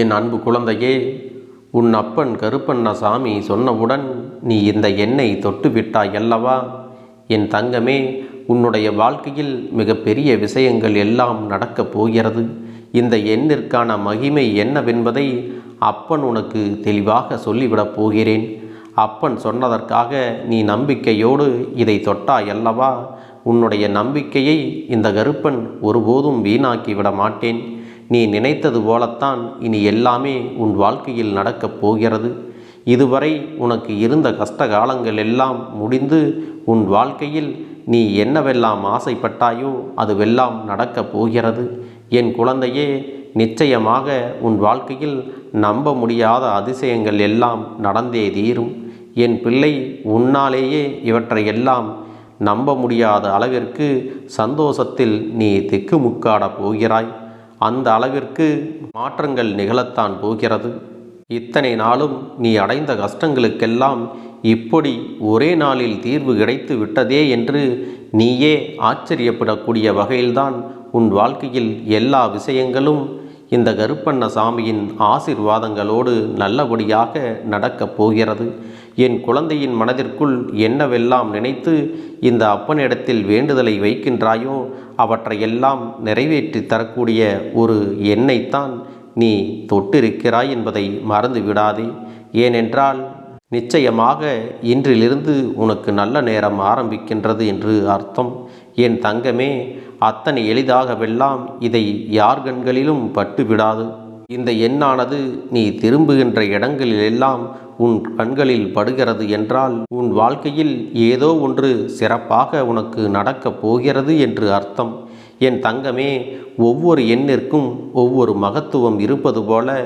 என் அன்பு குழந்தையே உன் அப்பன் கருப்பண்ணசாமி சொன்னவுடன் நீ இந்த எண்ணை தொட்டு விட்டாய் அல்லவா என் தங்கமே உன்னுடைய வாழ்க்கையில் மிகப்பெரிய விஷயங்கள் எல்லாம் நடக்கப் போகிறது. இந்த எண்ணிற்கான மகிமை என்னவென்பதை அப்பன் உனக்கு தெளிவாக சொல்லிவிடப் போகிறேன். அப்பன் சொன்னதற்காக நீ நம்பிக்கையோடு இதை தொட்டாய் அல்லவா உன்னுடைய நம்பிக்கையை இந்த கருப்பன் ஒருபோதும் வீணாக்கி விட மாட்டேன் நீ நினைத்தது போலத்தான் இனி எல்லாமே உன் வாழ்க்கையில் நடக்கப் போகிறது. இதுவரை உனக்கு இருந்த கஷ்ட காலங்கள் எல்லாம் முடிந்து உன் வாழ்க்கையில் நீ என்னவெல்லாம் ஆசைப்பட்டாயோ அதுவெல்லாம் நடக்கப் போகிறது. என் குழந்தையே நிச்சயமாக உன் வாழ்க்கையில் நம்ப முடியாத அதிசயங்கள் எல்லாம் நடந்தே தீரும். என் பிள்ளை உன்னாலேயே இவற்றையெல்லாம் நம்ப முடியாத அளவிற்கு சந்தோஷத்தில் நீ திக்குமுக்காட போகிறாய். அந்த அளவிற்கு மாற்றங்கள் நிகழத்தான் போகிறது. இத்தனை நாளும் நீ அடைந்த கஷ்டங்களுக்கெல்லாம் இப்படி ஒரே நாளில் தீர்வு கிடைத்து விட்டதே என்று நீயே ஆச்சரியப்படக்கூடிய வகையில்தான் உன் வாழ்க்கையில் எல்லா விஷயங்களும் இந்த கருப்பண்ண சாமியின் ஆசிர்வாதங்களோடு நல்லபடியாக நடக்கப் போகிறது. என் குழந்தையின் மனதிற்குள் என்னவெல்லாம் நினைத்து இந்த அப்பனிடத்தில் வேண்டுதலை வைக்கின்றாயோ அவற்றையெல்லாம் நிறைவேற்றி தரக்கூடிய ஒரு எண்ணைத்தான் நீ தொட்டிருக்கிறாய் என்பதை மறந்து விடாதே ஏனென்றால் நிச்சயமாக இன்றிலிருந்து உனக்கு நல்ல நேரம் ஆரம்பிக்கின்றது என்று அர்த்தம். என் தங்கமே அத்தனை எளிதாகவெல்லாம் இதை யார் கண்களிலும் பட்டு விடாது இந்த எண்ணானது நீ திரும்புகின்ற இடங்களிலெல்லாம் உன் கண்களில் படுகிறது என்றால் உன் வாழ்க்கையில் ஏதோ ஒன்று சிறப்பாக உனக்கு நடக்கப் போகிறது என்று அர்த்தம். என் தங்கமே ஒவ்வொரு எண்ணிற்கும் ஒவ்வொரு மகத்துவம் இருப்பது போல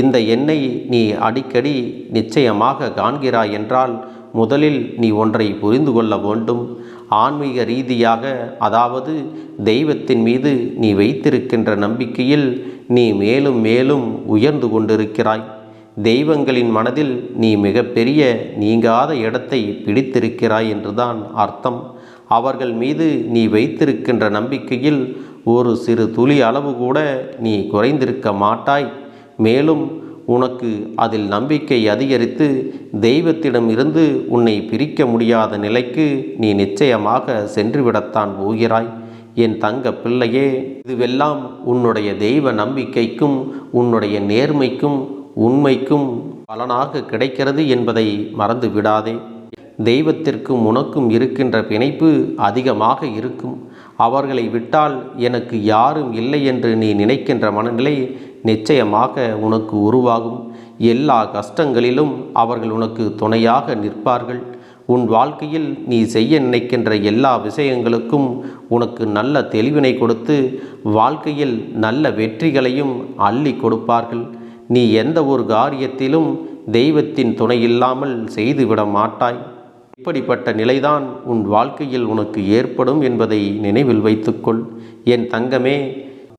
இந்த எண்ணை நீ அடிக்கடி நிச்சயமாக காண்கிறாய் என்றால் முதலில் நீ ஒன்றை புரிந்து கொள்ள வேண்டும். ஆன்மீக ரீதியாக அதாவது தெய்வத்தின் மீது நீ வைத்திருக்கின்ற நம்பிக்கையில் நீ மேலும் மேலும் உயர்ந்து கொண்டிருக்கிறாய். தெய்வங்களின் மனதில் நீ மிகப்பெரிய நீங்காத இடத்தை பிடித்திருக்கிறாய் என்றுதான் அர்த்தம். அவர்கள் மீது நீ வைத்திருக்கின்ற நம்பிக்கையில் ஒரு சிறு துளி அளவு கூட நீ குறைந்திருக்க மாட்டாய். மேலும் உனக்கு அதில் நம்பிக்கை அதிகரித்து தெய்வத்திடம் இருந்து உன்னை பிரிக்க முடியாத நிலைக்கு நீ நிச்சயமாக சென்றுவிடத்தான் போகிறாய். என் தங்க பிள்ளையே இதுவெல்லாம் உன்னுடைய தெய்வ நம்பிக்கைக்கும் உன்னுடைய நேர்மைக்கும் உண்மைக்கும் பலனாக கிடைக்கிறது என்பதை மறந்து விடாதே தெய்வத்திற்கும் உனக்கும் இருக்கின்ற பிணைப்பு அதிகமாக இருக்கும். அவர்களை விட்டால் எனக்கு யாரும் இல்லை என்று நீ நினைக்கின்ற மனநிலை நிச்சயமாக உனக்கு உருவாகும். எல்லா கஷ்டங்களிலும் அவர்கள் உனக்கு துணையாக நிற்பார்கள். உன் வாழ்க்கையில் நீ செய்ய நினைக்கின்ற எல்லா விஷயங்களுக்கும் உனக்கு நல்ல தெளிவினை கொடுத்து வாழ்க்கையில் நல்ல வெற்றிகளையும் அள்ளி கொடுப்பார்கள். நீ எந்த ஒரு காரியத்திலும் தெய்வத்தின் துணை இல்லாமல் செய்துவிட மாட்டாய். இப்படிப்பட்ட நிலைதான் உன் வாழ்க்கையில் உனக்கு ஏற்படும் என்பதை நினைவில் வைத்துக்கொள். என் தங்கமே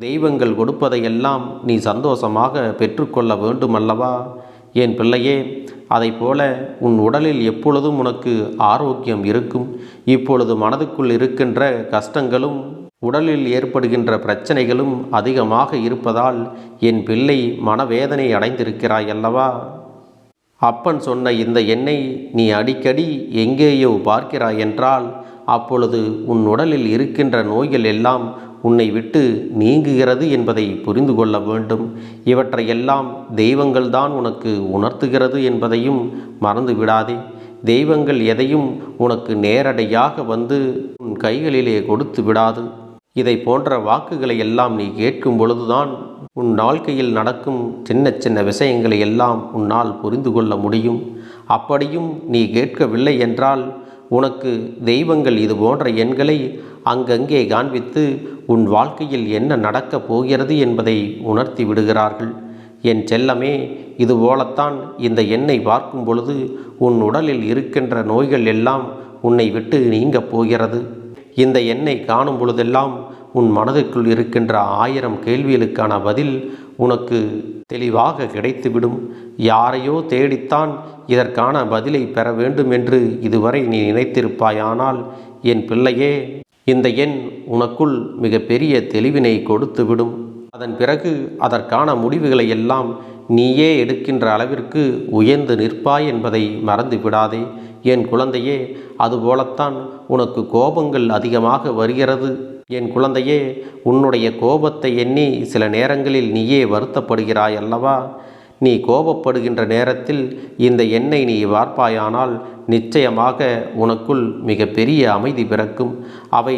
தெய்வங்கள் கொடுப்பதையெல்லாம் நீ சந்தோஷமாக பெற்றுக்கொள்ள வேண்டுமல்லவா? என் பிள்ளையே அதை போல உன் உடலில் எப்பொழுதும் உனக்கு ஆரோக்கியம் இருக்கும். இப்பொழுது மனதுக்குள் இருக்கின்ற கஷ்டங்களும் உடலில் ஏற்படுகின்ற பிரச்சனைகளும் அதிகமாக இருப்பதால் என் பிள்ளை மனவேதனை அடைந்திருக்கிறாய் அல்லவா அப்பன் சொன்ன இந்த எண்ணை நீ அடிக்கடி எங்கேயோ பார்க்கிறாய் என்றால் அப்பொழுது உன் உடலில் இருக்கின்ற நோய்கள் எல்லாம் உன்னை விட்டு நீங்குகிறது என்பதை புரிந்து கொள்ள வேண்டும். இவற்றையெல்லாம் தெய்வங்கள்தான் உனக்கு உணர்த்துகிறது என்பதையும் மறந்து விடாதே. தெய்வங்கள் எதையும் உனக்கு நேரடியாக வந்து உன் கைகளிலே கொடுத்து விடாது. இதை போன்ற வாக்குகளை எல்லாம் நீ கேட்கும் பொழுதுதான் உன் வாழ்க்கையில் நடக்கும் சின்ன சின்ன விஷயங்களை எல்லாம் உன்னால் புரிந்து கொள்ள முடியும். அப்படியும் நீ கேட்கவில்லை என்றால் உனக்கு தெய்வங்கள் இது போன்ற எண்களை அங்கங்கே காண்பித்து உன் வாழ்க்கையில் என்ன நடக்கப் போகிறது என்பதை உணர்த்தி விடுகிறார்கள். என் செல்லமே இதுபோலத்தான் இந்த எண்ணை பார்க்கும் பொழுது உன் உடலில் இருக்கின்ற நோய்கள் எல்லாம் உன்னை விட்டு நீங்கப் போகிறது. இந்த எண்ணை காணும் பொழுதெல்லாம் உன் மனதுக்குள் இருக்கின்ற ஆயிரம் கேள்விகளுக்கான பதில் உனக்கு தெளிவாக கிடைத்துவிடும். யாரையோ தேடித்தான் இதற்கான பதிலை பெற வேண்டும் என்று இதுவரை நீ நினைத்திருப்பாயானால் என் பிள்ளையே இந்த எண் உனக்குள் மிகப்பெரிய தெளிவினை கொடுத்துவிடும். அதன் பிறகு அதற்கான முடிவுகளை எல்லாம் நீயே எடுக்கின்ற அளவிற்கு உயர்ந்து நிற்பாய் என்பதை மறந்து விடாதே. என் குழந்தையே அதுபோலத்தான் உனக்கு கோபங்கள் அதிகமாக வருகிறது. என் குழந்தையே உன்னுடைய கோபத்தை எண்ணி சில நேரங்களில் நீயே வருத்தப்படுகிறாய் அல்லவா? நீ கோபப்படுகின்ற நேரத்தில் இந்த எண்ணெய் நீ வார்ப்பாயானால் நிச்சயமாக உனக்குள் மிகப்பெரிய அமைதி பிறக்கும். அவை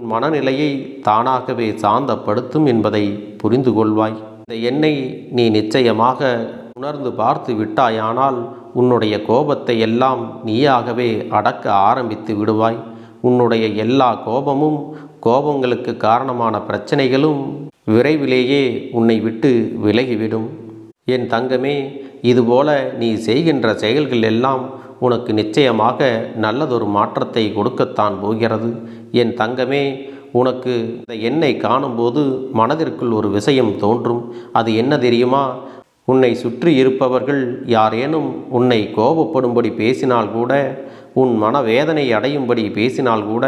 உன் மனநிலையை தானாகவே சாந்தப்படுத்தும் என்பதை புரிந்து கொள்வாய். இந்த எண்ணை நீ நிச்சயமாக உணர்ந்து பார்த்து விட்டாயானால் உன்னுடைய கோபத்தை எல்லாம் நீயாகவே அடக்க ஆரம்பித்து விடுவாய். உன்னுடைய எல்லா கோபமும் கோபங்களுக்கு காரணமான பிரச்சனைகளும் விரைவிலேயே உன்னை விட்டு விலகிவிடும். என் தங்கமே இதுபோல நீ செய்கின்ற செயல்கள் எல்லாம் உனக்கு நிச்சயமாக நல்லதொரு மாற்றத்தை கொடுக்கத்தான் போகிறது. என் தங்கமே உனக்கு இந்த எண்ணை காணும்போது மனதிற்குள் ஒரு விஷயம் தோன்றும். அது என்ன தெரியுமா? உன்னை சுற்றி இருப்பவர்கள் யாரேனும் உன்னை கோபப்படும்படி பேசினால் கூட உன் மனவேதனை அடையும்படி பேசினால் கூட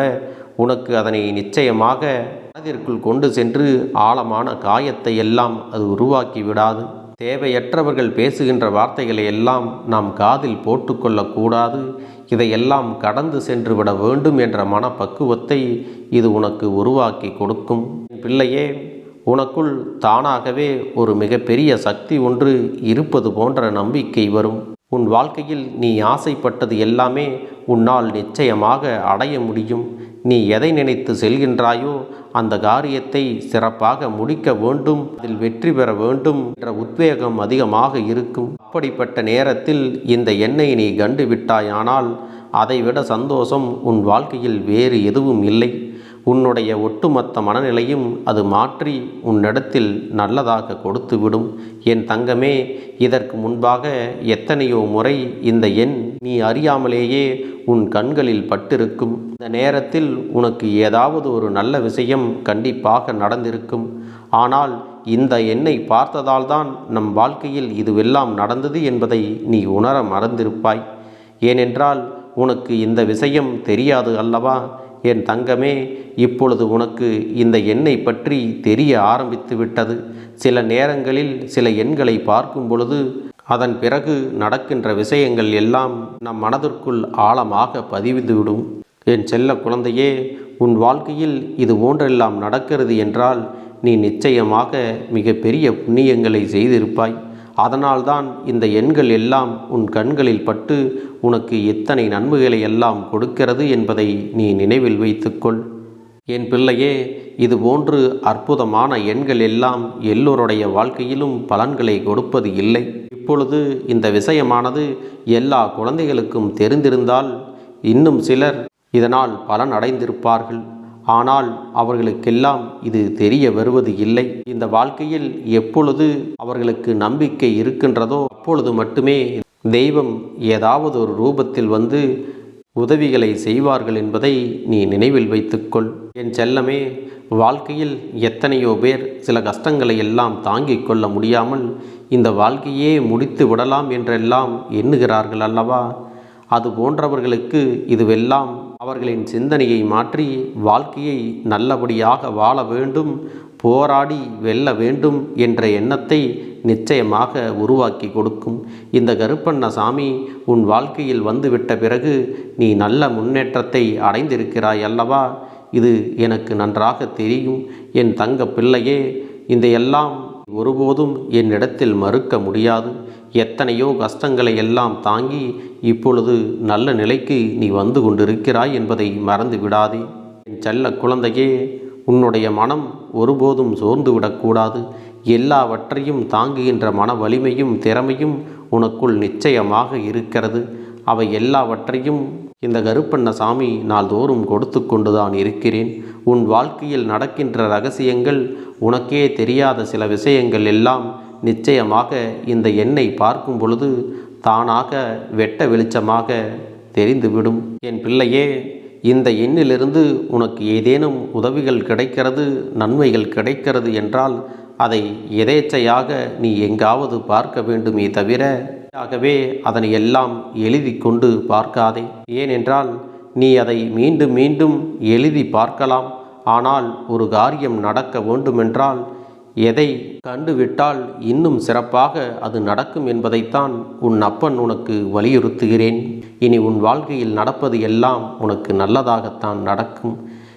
உனக்கு அதனை நிச்சயமாக மனதிற்குள் கொண்டு சென்று ஆழமான காயத்தை எல்லாம் அது உருவாக்கி விடாது. தேவையற்றவர்கள் பேசுகின்ற வார்த்தைகளை எல்லாம் நாம் காதில் போட்டுக்கொள்ளக்கூடாது இதையெல்லாம் கடந்து சென்று விட வேண்டும் என்ற மனப்பக்குவத்தை இது உனக்கு உருவாக்கி கொடுக்கும். பிள்ளையே உனக்குள் தானாகவே ஒரு மிகப்பெரிய சக்தி ஒன்று இருப்பது போன்ற நம்பிக்கை வரும். உன் வாழ்க்கையில் நீ ஆசைப்பட்டது எல்லாமே உன்னால் நிச்சயமாக அடைய முடியும். நீ எதை நினைத்து செல்கின்றாயோ அந்த காரியத்தை சிறப்பாக முடிக்க வேண்டும் அதில் வெற்றி பெற வேண்டும் என்ற உத்வேகம் அதிகமாக இருக்கும். அப்படிப்பட்ட நேரத்தில் இந்த எண்ணை நீ கண்டு விட்டாயானால் அதைவிட சந்தோஷம் உன் வாழ்க்கையில் வேறு எதுவும் இல்லை. உன்னுடைய ஒட்டுமொத்த மனநிலையும் அது மாற்றி உன்னிடத்தில் நல்லதாக கொடுத்துவிடும். என் தங்கமே இதற்கு முன்பாக எத்தனையோ முறை இந்த எண் நீ அறியாமலேயே உன் கண்களில் பட்டிருக்கும். இந்த நேரத்தில் உனக்கு ஏதாவது ஒரு நல்ல விஷயம் கண்டிப்பாக நடந்திருக்கும். ஆனால் இந்த எண்ணை பார்த்ததால்தான் நம் வாழ்க்கையில் இதுவெல்லாம் நடந்தது என்பதை நீ உணர மறந்திருப்பாய். ஏனென்றால் உனக்கு இந்த விஷயம் தெரியாது அல்லவா? என் தங்கமே இப்பொழுது உனக்கு இந்த எண்ணை பற்றி தெரிய ஆரம்பித்து விட்டது. சில நேரங்களில் சில எண்களை பார்க்கும் பொழுது அதன் பிறகு நடக்கின்ற விஷயங்கள் எல்லாம் நம் மனதிற்குள் ஆழமாக பதிவிந்துவிடும் என் செல்ல குழந்தையே உன் வாழ்க்கையில் இது போன்றெல்லாம் நடக்கிறது என்றால் நீ நிச்சயமாக மிகப்பெரிய புண்ணியங்களை செய்திருப்பாய். அதனால்தான் இந்த எண்கள் எல்லாம் உன் கண்களில் பட்டு உனக்கு எத்தனை நன்மைகளை எல்லாம் கொடுக்கிறது என்பதை நீ நினைவில் வைத்துக்கொள். என் பிள்ளையே இது போன்று அற்புதமான எண்கள் எல்லாம் எல்லோருடைய வாழ்க்கையிலும் பலன்களை கொடுப்பது இல்லை. இப்பொழுது இந்த விஷயமானது எல்லா குழந்தைகளுக்கும் தெரிந்திருந்தால் இன்னும் சிலர் இதனால் பலன் அடைந்திருப்பார்கள் ஆனால் அவர்களுக்கெல்லாம் இது தெரிய வருவது இல்லை. இந்த வாழ்க்கையில் எப்பொழுது அவர்களுக்கு நம்பிக்கை இருக்கின்றதோ அப்பொழுது மட்டுமே தெய்வம் ஏதாவது ஒரு ரூபத்தில் வந்து உதவிகளை செய்வார்கள் என்பதை நீ நினைவில் வைத்துக்கொள். என் செல்லமே வாழ்க்கையில் எத்தனையோ பேர் சில கஷ்டங்களை எல்லாம் தாங்கிக் கொள்ள முடியாமல் இந்த வாழ்க்கையே முடித்து விடலாம் என்றெல்லாம் எண்ணுகிறார்கள் அல்லவா? அது போன்றவர்களுக்கு இதுவெல்லாம் அவர்களின் சிந்தனையை மாற்றி வாழ்க்கையை நல்லபடியாக வாழ வேண்டும் போராடி வெல்ல வேண்டும் என்ற எண்ணத்தை நிச்சயமாக உருவாக்கி கொடுக்கும். இந்த கருப்பண்ண சாமி உன் வாழ்க்கையில் வந்துவிட்ட பிறகு நீ நல்ல முன்னேற்றத்தை அடைந்திருக்கிறாய் அல்லவா? இது எனக்கு நன்றாக தெரியும். என் தங்க பிள்ளையே இந்த எல்லாம் ஒருபோதும் என்னிடத்தில் மறுக்க முடியாது. எத்தனையோ கஷ்டங்களை எல்லாம் தாங்கி இப்பொழுது நல்ல நிலைக்கு நீ வந்து கொண்டிருக்கிறாய் என்பதை மறந்து விடாதே. என் செல்ல குழந்தையே உன்னுடைய மனம் ஒருபோதும் சோர்ந்து விடக்கூடாது. எல்லாவற்றையும் தாங்குகின்ற மன வலிமையும் திறமையும் உனக்குள் நிச்சயமாக இருக்கிறது. அவை எல்லாவற்றையும் இந்த கருப்பண்ண சாமி நாள்தோறும் கொடுத்து கொண்டுதான் இருக்கிறேன். உன் வாழ்க்கையில் நடக்கின்ற ரகசியங்கள் உனக்கே தெரியாத சில விஷயங்கள் எல்லாம் நிச்சயமாக இந்த எண்ணை பார்க்கும் பொழுது தானாக வெட்ட வெளிச்சமாக தெரிந்துவிடும். என் பிள்ளையே இந்த எண்ணிலிருந்து உனக்கு ஏதேனும் உதவிகள் கிடைக்கிறது நன்மைகள் கிடைக்கிறது என்றால் அதை எதேச்சையாக நீ எங்காவது பார்க்க வேண்டுமே தவிர ஆகவே அதனை எல்லாம் எழுதி கொண்டு பார்க்காதே. ஏனென்றால் நீ அதை மீண்டும் மீண்டும் எழுதி பார்க்கலாம். ஆனால் ஒரு காரியம் நடக்க வேண்டுமென்றால் எதை கண்டுவிட்டால் இன்னும் சிறப்பாக அது நடக்கும் என்பதைத்தான் உன் அப்பன் உனக்கு வலியுறுத்துகிறேன். இனி உன் வாழ்க்கையில் நடப்பது எல்லாம் உனக்கு நல்லதாகத்தான் நடக்கும்.